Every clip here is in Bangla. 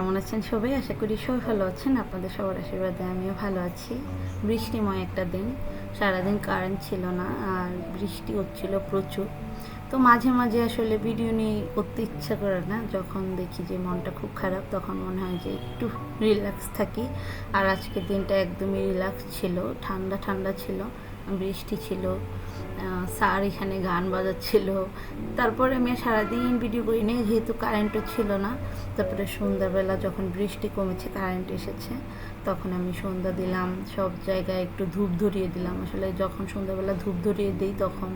কেমন আছেন সবাই? আশা করি সবাই ভালো আছেন। আপনাদের সবার আশীর্বাদে আমিও ভালো আছি। বৃষ্টিময় একটা দিন। সারাদিন কারেন্ট ছিল না, আর বৃষ্টি হচ্ছিল প্রচুর। তো মাঝে মাঝে আসলে ভিডিও নিয়ে করতে ইচ্ছা করে না। যখন দেখি যে মনটা খুব খারাপ, তখন মনে হয় যে একটু রিল্যাক্স থাকি। আর আজকের দিনটা একদমই রিল্যাক্স ছিল। ঠান্ডা ঠান্ডা ছিল। বৃষ্টি ছিল স্যার এখানে গান বাজাচ্ছিল। তারপরে আমি সারাদিন ভিডিও করি নি যেহেতু কারেন্টও ছিল না। তারপরে সন্ধ্যাবেলা যখন বৃষ্টি কমেছে কারেন্ট এসেছে, তখন আমি সন্ধ্যা দিলাম, সব জায়গায় একটু ধূপ ধরিয়ে দিলাম। আসলে যখন সন্ধ্যাবেলা ধূপ ধরিয়ে দিই, তখন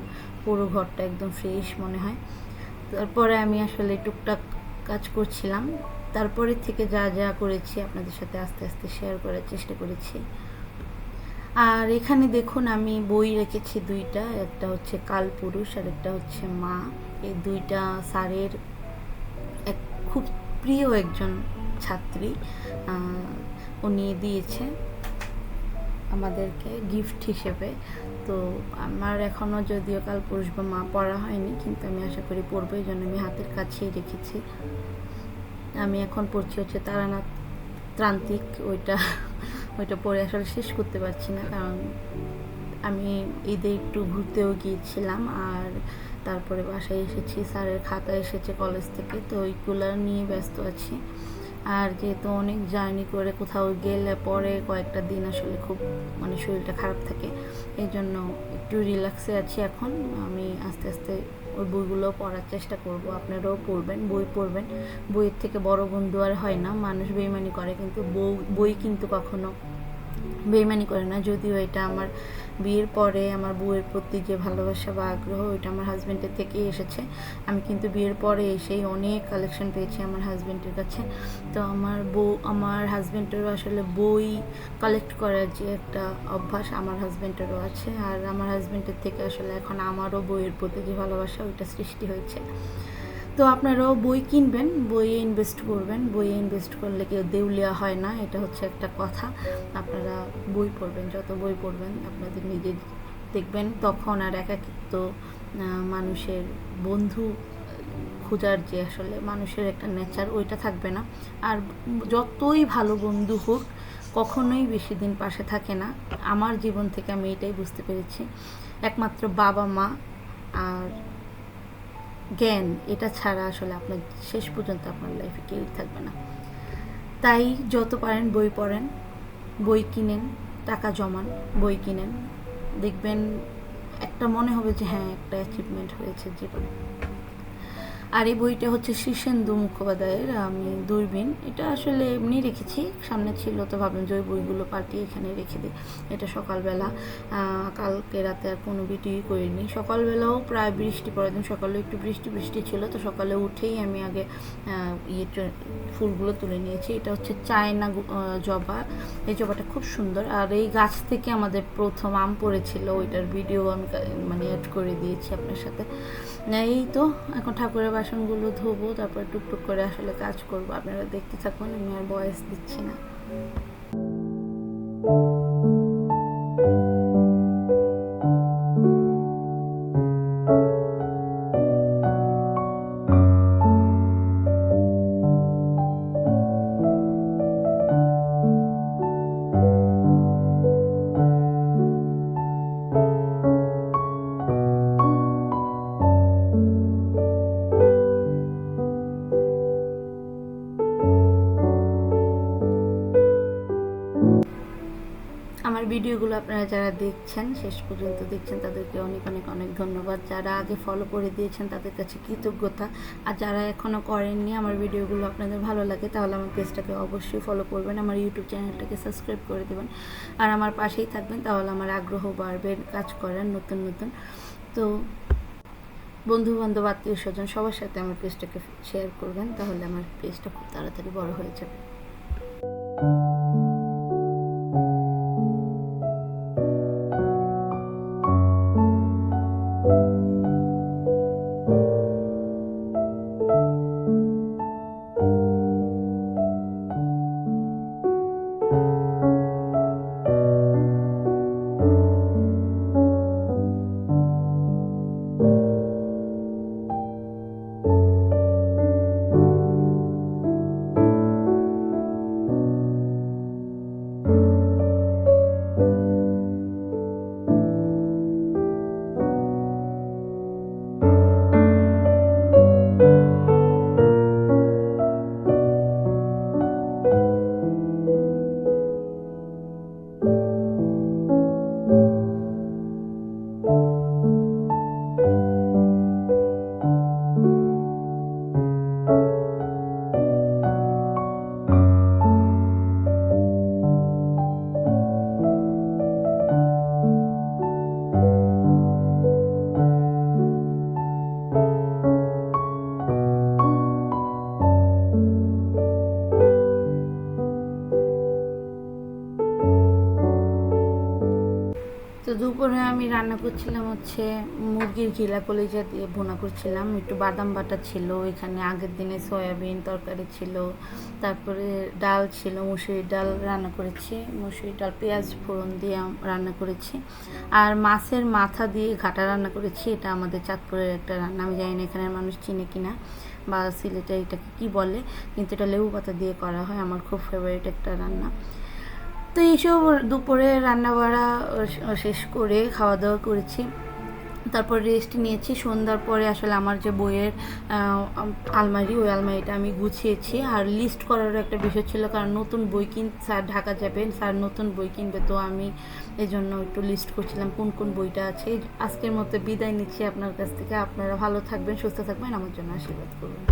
পুরো ঘরটা একদম ফ্রেশ মনে হয়। তারপরে আমি আসলে টুকটাক কাজ করছিলাম। তারপরে থেকে যা যা করেছি, আপনাদের সাথে আস্তে আস্তে শেয়ার করার চেষ্টা করেছি। আর এখানে দেখুন আমি বই রেখেছি দুইটা, একটা হচ্ছে কালপুরুষ আর একটা হচ্ছে মা। এই দুইটা স্যারের এক খুব প্রিয় একজন ছাত্রী উনি দিয়েছে আমাদেরকে গিফট হিসেবে। তো আমার এখনও যদিও কালপুরুষ বা মা পড়া হয়নি, কিন্তু আমি আশা করি পড়ব, এই জন্য আমি হাতের কাছেই রেখেছি। আমি এখন পড়ছি হচ্ছে তারানাথ ত্রান্তিক, ওইটা ওইটা পড়ে আসলে শেষ করতে পারছি না, কারণ আমি ঈদে একটু ঘুরতেও গিয়েছিলাম আর তারপরে বাসায় এসেছি, স্যারের খাতা এসেছে কলেজ থেকে, তো ওইগুলো নিয়ে ব্যস্ত আছি। আর যেহেতু অনেক জার্নি করে কোথাও গেলে পরে কয়েকটা দিন আসলে খুব মানে শরীরটা খারাপ থাকে এই জন্য একটু রিল্যাক্সে আছি এখন। আমি আস্তে আস্তে ওই বইগুলো পড়ার চেষ্টা করব। আপনারাও পড়বেন, বই পড়বেন। বইয়ের থেকে বড় বন্ধু আর হয় না, মানুষ বেইমানি করে, কিন্তু বই বই কিন্তু কখনো বেইমানি করে না, যদিও এটা আমার বিয়ের পরে আমার বউয়ের প্রতি যে ভালোবাসা বা আগ্রহ, ওইটা আমার হাজব্যান্ডের থেকেই এসেছে। আমি কিন্তু বিয়ের পরে এসেই অনেক কালেকশন পেয়েছি আমার হাজব্যান্ডের কাছে। তো আমার বউ, আমার হাজব্যান্ডেরও আসলে বই কালেক্ট করার যে একটা অভ্যাস আমার হাজব্যান্ডেরও আছে। আর আমার হাজব্যান্ডের থেকে আসলে এখন আমারও বইয়ের প্রতি যে ভালোবাসা, ওইটা সৃষ্টি হয়েছে। তো আপনারাও বই কিনবেন, বইয়ে ইনভেস্ট করবেন, বইয়ে ইনভেস্ট করলে কেউ দেউলিয়া হয় না, এটা হচ্ছে একটা কথা। আপনারা বই পড়বেন, যত বই পড়বেন, আপনাদের নিজের দেখবেন তখন আর একাকিত্ব মানুষের বন্ধু খোঁজার যে আসলে মানুষের একটা নেচার ওইটা থাকবে না। আর যতই ভালো বন্ধু হোক, কখনোই বেশি দিন পাশে থাকে না। আমার জীবন থেকে আমি এটাই বুঝতে পেরেছি। একমাত্র বাবা মা আর জ্ঞান, এটা ছাড়া আসলে আপনার শেষ পর্যন্ত আপনার লাইফে কেউই থাকবে না। তাই যত পারেন বই পড়েন, বই কিনেন, টাকা জমান, বই কিনেন। দেখবেন একটা মনে হবে যে হ্যাঁ একটা অ্যাচিভমেন্ট হয়েছে জীবনে। আর এই বইটা হচ্ছে শীর্ষেন্দু মুখোপাধ্যায়ের, আমি দূরবীন। এটা আসলে এমনি রেখেছি, সামনে ছিল তো ভাবলাম যে ওই বইগুলো পাল্টিয়ে এখানে রেখে দিই। এটা সকালবেলা কালকে রাতে আর কোনো ভিডিও করিনি। সকালবেলাও প্রায় বৃষ্টি পরের দিন, সকালে একটু বৃষ্টি বৃষ্টি ছিল তো সকালে উঠেই আমি আগে ইয়ে ফুলগুলো তুলে নিয়েছি। এটা হচ্ছে চায়না জবা। এই জবাটা খুব সুন্দর। আর এই গাছ থেকে আমাদের প্রথম আম পড়েছিল, ওইটার ভিডিও আমি মানে অ্যাড করে দিয়েছি আপনার সাথে। এই তো, এখন ঠাকুরের বাসনগুলো ধোবো, তারপর টুকটুক করে আসলে কাজ করব। আপনারা দেখতে থাকুন, আমি আর বয়স দিচ্ছি না। ভিডিওগুলো আপনারা যারা দেখছেন, শেষ পর্যন্ত দেখছেন, তাদেরকে অনেক অনেক অনেক ধন্যবাদ। যারা আগে ফলো করে দিয়েছেন, তাদের কাছে কৃতজ্ঞতা। আর যারা এখনও করেননি, আমার ভিডিওগুলো আপনাদের ভালো লাগে, তাহলে আমার পেজটাকে অবশ্যই ফলো করবেন, আমার ইউটিউব চ্যানেলটাকে সাবস্ক্রাইব করে দেবেন। আর আমার পাশেই থাকবেন, তাহলে আমার আগ্রহ বাড়বে কাজ করার নতুন নতুন। তো বন্ধু বান্ধব আত্মীয় স্বজন সবার সাথে আমার পেজটাকে শেয়ার করবেন, তাহলে আমার পেজটা খুব তাড়াতাড়ি বড় হয়ে যাবে। দুপুরে আমি রান্না করছিলাম হচ্ছে মুরগির ঘিলা কলিজা দিয়ে ভুনা করছিলাম। একটু বাদাম বাটা ছিল, এখানে আগের দিনে সয়াবিন তরকারি ছিল, তারপরে ডাল ছিল, মুসুরির ডাল রান্না করেছি, মুসুরির ডাল, পেঁয়াজ ফোড়ন দিয়ে রান্না করেছি। আর মাছের মাথা দিয়ে ঘাটা রান্না করেছি, এটা আমাদের চাঁদপুরের একটা রান্না। আমি জানি না এখানের মানুষ চিনে কিনা বা সিলেটে এটাকে কি বলে, কিন্তু এটা লেবু পাতা দিয়ে করা হয়, আমার খুব ফেভারিট একটা রান্না। তো এইসব দুপুরে রান্না বাড়া শেষ করে খাওয়া দাওয়া করেছি। তারপর রেস্ট নিয়েছি। সন্ধ্যার পরে আসলে আমার যে বইয়ের আলমারি, ওই আলমারিটা আমি গুছিয়েছি। আর লিস্ট করারও একটা বিষয় ছিল, কারণ নতুন বই কিন স্যার ঢাকা যাবেন, স্যার নতুন বই কিনবে, তো আমি এই জন্য একটু লিস্ট করছিলাম কোন কোন বইটা আছে। আজকের মতো বিদায় নিচ্ছি আপনার কাছ থেকে। আপনারা ভালো থাকবেন, সুস্থ থাকবেন, আমার জন্য আশীর্বাদ করবেন